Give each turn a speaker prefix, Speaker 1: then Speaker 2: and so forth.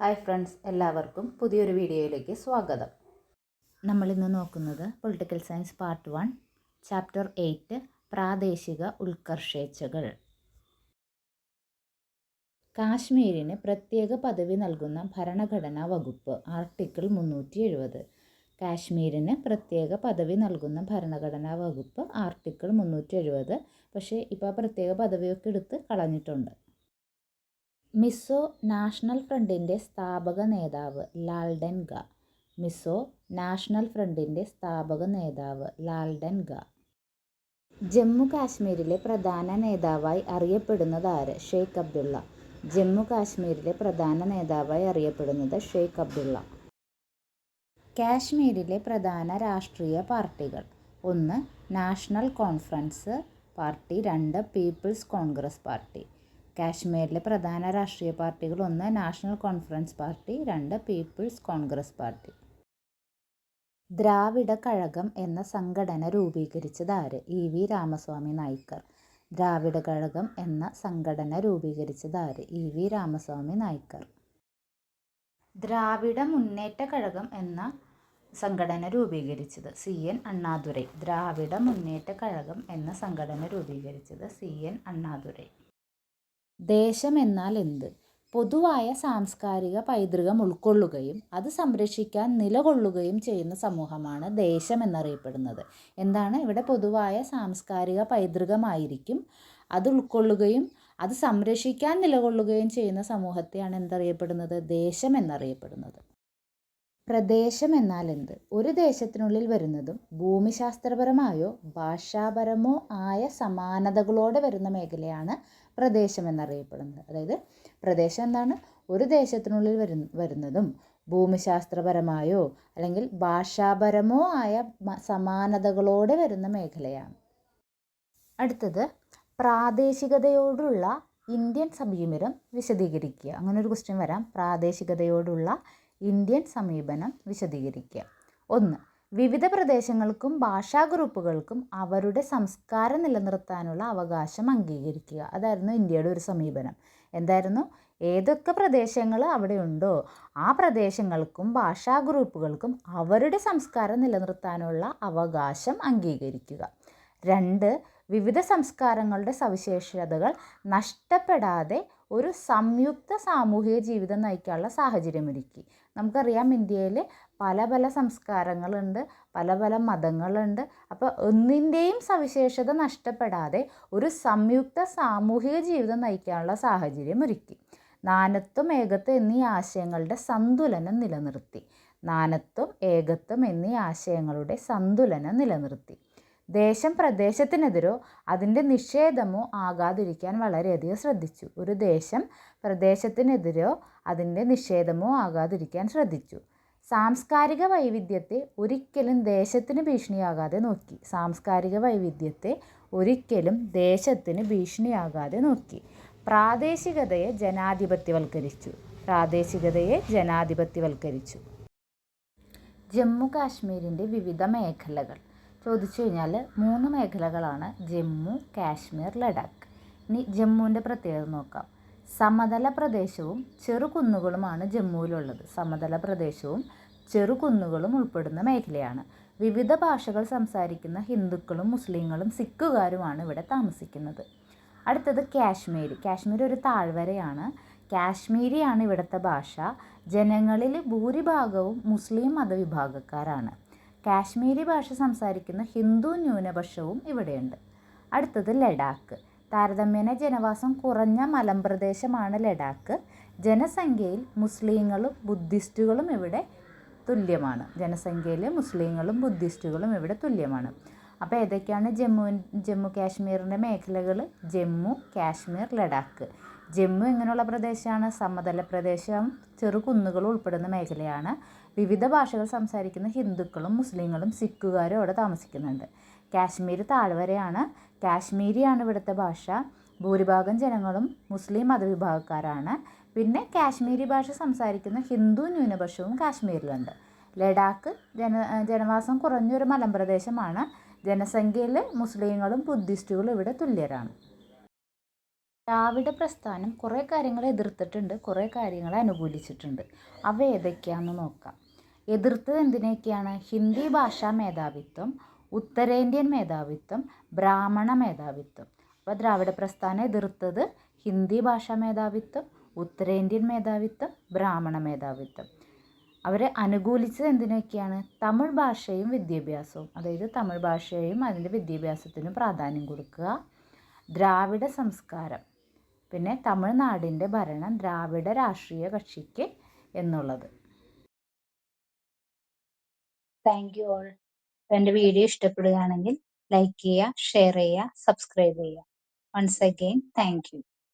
Speaker 1: Hi friends എല്ലാവർക്കും പുതിയൊരു വീഡിയോയിലേക്ക് സ്വാഗതം. നമ്മളിന്ന് നോക്കുന്നത് political science part one chapter eight പ്രാദേശിക ഉത്കർഷേച്ഛകൾ. കാശ്മീരിന് പ്രത്യേക പദവി നൽകുന്ന ഭരണഘടനാ വകുപ്പ് ആർട്ടിക്കിൾ മുന്നൂറ്റി എഴുപത് കാശ്മീരിന് പ്രത്യേക പദവി നൽകുന്ന ഭരണഘടനാ വകുപ്പ് ആർട്ടിക്കിൾ മുന്നൂറ്റി എഴുപത് പക്ഷേ ഇപ്പോൾ പ്രത്യേക പദവിയൊക്കെ എടുത്ത് കളഞ്ഞിട്ടുണ്ട്. മിസോ നാഷണൽ ഫ്രണ്ടിന്റെ സ്ഥാപക നേതാവ് ലാൽഡൻ ഗ. മിസോ നാഷണൽ ഫ്രണ്ടിന്റെ സ്ഥാപക നേതാവ് ലാൽഡൻ ഗ. ജമ്മു കാശ്മീരിലെ പ്രധാന നേതാവായി അറിയപ്പെടുന്നതാര് ഷെയ്ഖ് അബ്ദുള്ള. ജമ്മു കാശ്മീരിലെ പ്രധാന നേതാവായി അറിയപ്പെടുന്നത് ഷെയ്ഖ് അബ്ദുള്ള. കാശ്മീരിലെ പ്രധാന രാഷ്ട്രീയ പാർട്ടികൾ. ഒന്ന് നാഷണൽ കോൺഫറൻസ് പാർട്ടി രണ്ട് പീപ്പിൾസ് കോൺഗ്രസ് പാർട്ടി. കാശ്മീരിലെ പ്രധാന രാഷ്ട്രീയ പാർട്ടികൾ ഒന്ന് നാഷണൽ കോൺഫറൻസ് പാർട്ടി രണ്ട് people's congress party. Dravida Kazhagam എന്ന സംഘടന രൂപീകരിച്ചത് ആര്? ഇ. വി. രാമസ്വാമി നായ്ക്കർ. ദ്രാവിഡ കഴകം എന്ന സംഘടന രൂപീകരിച്ചത് ആര്? ഇ. വി. രാമസ്വാമി നായ്ക്കർ. ദ്രാവിഡ മുന്നേറ്റ കഴകം എന്ന സംഘടന രൂപീകരിച്ചത് സി. എൻ. അണ്ണാദുരൈ. ദ്രാവിഡ മുന്നേറ്റ കഴകം എന്ന സംഘടന രൂപീകരിച്ചത് സി. എൻ. അണ്ണാദുരൈ. ദേശം എന്നാൽ എന്ത്? പൊതുവായ സാംസ്കാരിക പൈതൃകം ഉൾക്കൊള്ളുകയും അത് സംരക്ഷിക്കാൻ നിലകൊള്ളുകയും ചെയ്യുന്ന സമൂഹമാണ് ദേശം എന്നറിയപ്പെടുന്നത്. എന്താണ്? ഇവിടെ പൊതുവായ സാംസ്കാരിക പൈതൃകമായിരിക്കും. അത് ഉൾക്കൊള്ളുകയും അത് സംരക്ഷിക്കാൻ നിലകൊള്ളുകയും ചെയ്യുന്ന സമൂഹത്തെയാണ് എന്തറിയപ്പെടുന്നത്? ദേശം എന്നറിയപ്പെടുന്നത്. പ്രദേശം എന്നാൽ എന്ത്? ഒരു ദേശത്തിനുള്ളിൽ വരുന്നതും ഭൂമിശാസ്ത്രപരമായോ ഭാഷാപരമോ ആയ സമാനതകളോടെ വരുന്ന മേഖലയാണ് പ്രദേശം എന്നറിയപ്പെടുന്നത്. അതായത് പ്രദേശം എന്താണ്? ഒരു ദേശത്തിനുള്ളിൽ വരു വരുന്നതും ഭൂമിശാസ്ത്രപരമായോ അല്ലെങ്കിൽ ഭാഷാപരമോ ആയ സമാനതകളോടെ വരുന്ന മേഖലയാണ്. അടുത്തത് പ്രാദേശികതയോടുള്ള ഇന്ത്യൻ സമീപനം വിശദീകരിക്കുക. അങ്ങനെ ഒരു ക്വസ്റ്റ്യൻ വരാം. പ്രാദേശികതയോടുള്ള ഇന്ത്യൻ സമീപനം വിശദീകരിക്കുക. ഒന്ന് വിവിധ പ്രദേശങ്ങൾക്കും ഭാഷാ ഗ്രൂപ്പുകൾക്കും അവരുടെ സംസ്കാരം നിലനിർത്താനുള്ള അവകാശം അംഗീകരിക്കുക. അതായിരുന്നു ഇന്ത്യയുടെ ഒരു സമീപനം. എന്തായിരുന്നു? ഏതൊക്കെ പ്രദേശങ്ങൾ അവിടെ ഉണ്ടോ ആ പ്രദേശങ്ങൾക്കും ഭാഷാ ഗ്രൂപ്പുകൾക്കും അവരുടെ സംസ്കാരം നിലനിർത്താനുള്ള അവകാശം അംഗീകരിക്കുക. രണ്ട് വിവിധ സംസ്കാരങ്ങളുടെ സവിശേഷതകൾ നഷ്ടപ്പെടാതെ ഒരു സംയുക്ത സാമൂഹിക ജീവിതം നയിക്കാനുള്ള സാഹചര്യമൊരുക്കി നമുക്കറിയാം ഇന്ത്യയിൽ പല പല സംസ്കാരങ്ങളുണ്ട് പല പല മതങ്ങളുണ്ട്. അപ്പോൾ ഒന്നിന്റെയും സവിശേഷത നഷ്ടപ്പെടാതെ ഒരു സംയുക്ത സാമൂഹിക ജീവിതം നയിക്കാനുള്ള സാഹചര്യം ഒരുക്കി. നാനത്വം ഏകത്വം എന്നീ ആശയങ്ങളുടെ സന്തുലനം നിലനിർത്തി. നാനത്വം ഏകത്വം എന്നീ ആശയങ്ങളുടെ സന്തുലനം നിലനിർത്തി. ദേശം പ്രദേശത്തിനെതിരോ അതിന്റെ നിഷേധമോ ആകാതിരിക്കാൻ വളരെയധികം ശ്രദ്ധിച്ചു. ഒരു ദേശം പ്രദേശത്തിനെതിരോ അതിന്റെ നിഷേധമോ ആകാതിരിക്കാൻ ശ്രദ്ധിച്ചു. സാംസ്കാരിക വൈവിധ്യത്തെ ഒരിക്കലും ദേശത്തിന് ഭീഷണിയാകാതെ നോക്കി. സാംസ്കാരിക വൈവിധ്യത്തെ ഒരിക്കലും ദേശത്തിന് ഭീഷണിയാകാതെ നോക്കി. പ്രാദേശികതയെ ജനാധിപത്യവൽക്കരിച്ചു. പ്രാദേശികതയെ ജനാധിപത്യവൽക്കരിച്ചു. ജമ്മു കാശ്മീരിന്റെ വിവിധ മേഖലകൾ. ചോദിച്ചു കഴിഞ്ഞാൽ മൂന്ന് മേഖലകളാണ് ജമ്മു കാശ്മീർ ലഡാക്ക്. ഇനി ജമ്മുവിന്റെ പ്രത്യേകത നോക്കാം. സമതല പ്രദേശവും ചെറുകുന്നുകളുമാണ് ജമ്മുവിലുള്ളത്. സമതല പ്രദേശവും ചെറുകുന്നുകളും ഉൾപ്പെടുന്ന മേഖലയാണ്. വിവിധ ഭാഷകൾ സംസാരിക്കുന്ന ഹിന്ദുക്കളും മുസ്ലിങ്ങളും സിഖുകാരുമാണ് ഇവിടെ താമസിക്കുന്നത്. അടുത്തത് കാശ്മീർ കാശ്മീർ ഒരു താഴ്വരയാണ്. കാശ്മീരിയാണ് ഇവിടുത്തെ ഭാഷ. ജനങ്ങളിൽ ഭൂരിഭാഗവും മുസ്ലിം മതവിഭാഗക്കാരാണ്. കാശ്മീരി ഭാഷ സംസാരിക്കുന്ന ഹിന്ദു ന്യൂനപക്ഷവും ഇവിടെയുണ്ട്. അടുത്തത് ലഡാക്ക്. താരതമ്യേന ജനവാസം കുറഞ്ഞ മലമ്പ്രദേശമാണ് ലഡാക്ക്. ജനസംഖ്യയിൽ മുസ്ലിങ്ങളും ബുദ്ധിസ്റ്റുകളും ഇവിടെ തുല്യമാണ്. ജനസംഖ്യയിൽ മുസ്ലിങ്ങളും ബുദ്ധിസ്റ്റുകളും ഇവിടെ തുല്യമാണ്. അപ്പോൾ ഏതൊക്കെയാണ് ജമ്മു ജമ്മു കാശ്മീരിന്റെ മേഖലകൾ ജമ്മു കാശ്മീർ ലഡാക്ക്. ജമ്മു എങ്ങനെയുള്ള പ്രദേശമാണ്. സമതല പ്രദേശം ചെറു കുന്നുകൾ ഉൾപ്പെടുന്ന മേഖലയാണ്. വിവിധ ഭാഷകൾ സംസാരിക്കുന്ന ഹിന്ദുക്കളും മുസ്ലിങ്ങളും സിഖുകാരും അവിടെ താമസിക്കുന്നുണ്ട്. കാശ്മീർ താഴ്വരയാണ്. കാശ്മീരിയാണ് ഇവിടുത്തെ ഭാഷ. ഭൂരിഭാഗം ജനങ്ങളും മുസ്ലിം മതവിഭാഗക്കാരാണ്. പിന്നെ കാശ്മീരി ഭാഷ സംസാരിക്കുന്ന ഹിന്ദു ന്യൂനപക്ഷവും കാശ്മീരിലുണ്ട്. ലഡാക്ക് ജന ജനവാസം കുറഞ്ഞൊരു മലമ്പ്രദേശമാണ്. ജനസംഖ്യയിൽ മുസ്ലിങ്ങളും ബുദ്ധിസ്റ്റുകളും ഇവിടെ തുല്യരാണ്. ദ്രാവിഡ പ്രസ്ഥാനം കുറേ കാര്യങ്ങൾ എതിർത്തിട്ടുണ്ട് കുറേ കാര്യങ്ങൾ അനുകൂലിച്ചിട്ടുണ്ട്. അവ ഏതൊക്കെയാണെന്ന് നോക്കാം. എതിർത്തത് എന്തിനൊക്കെയാണ്? ഹിന്ദി ഭാഷാ മേധാവിത്വം ഉത്തരേന്ത്യൻ മേധാവിത്വം ബ്രാഹ്മണ മേധാവിത്വം. അപ്പോൾ ദ്രാവിഡ പ്രസ്ഥാനം എതിർത്തത് ഹിന്ദി ഭാഷാ മേധാവിത്വം ഉത്തരേന്ത്യൻ മേധാവിത്വം ബ്രാഹ്മണ മേധാവിത്വം. അവരെ അനുകൂലിച്ചത് എന്തിനൊക്കെയാണ്? തമിഴ് ഭാഷയും വിദ്യാഭ്യാസവും. അതായത് തമിഴ് ഭാഷയും അതിന്റെ വിദ്യാഭ്യാസത്തിനും പ്രാധാന്യം കൊടുക്കുക. ദ്രാവിഡ സംസ്കാരം. പിന്നെ തമിഴ്നാടിന്റെ ഭരണം ദ്രാവിഡ രാഷ്ട്രീയ കക്ഷിക്ക് എന്നുള്ളത്. താങ്ക് യു ഓൾ എന്റെ വീഡിയോ ഇഷ്ടപ്പെടുകയാണെങ്കിൽ ലൈക്ക് ചെയ്യുക ഷെയർ ചെയ്യുക സബ്സ്ക്രൈബ് ചെയ്യുക. Once again thank you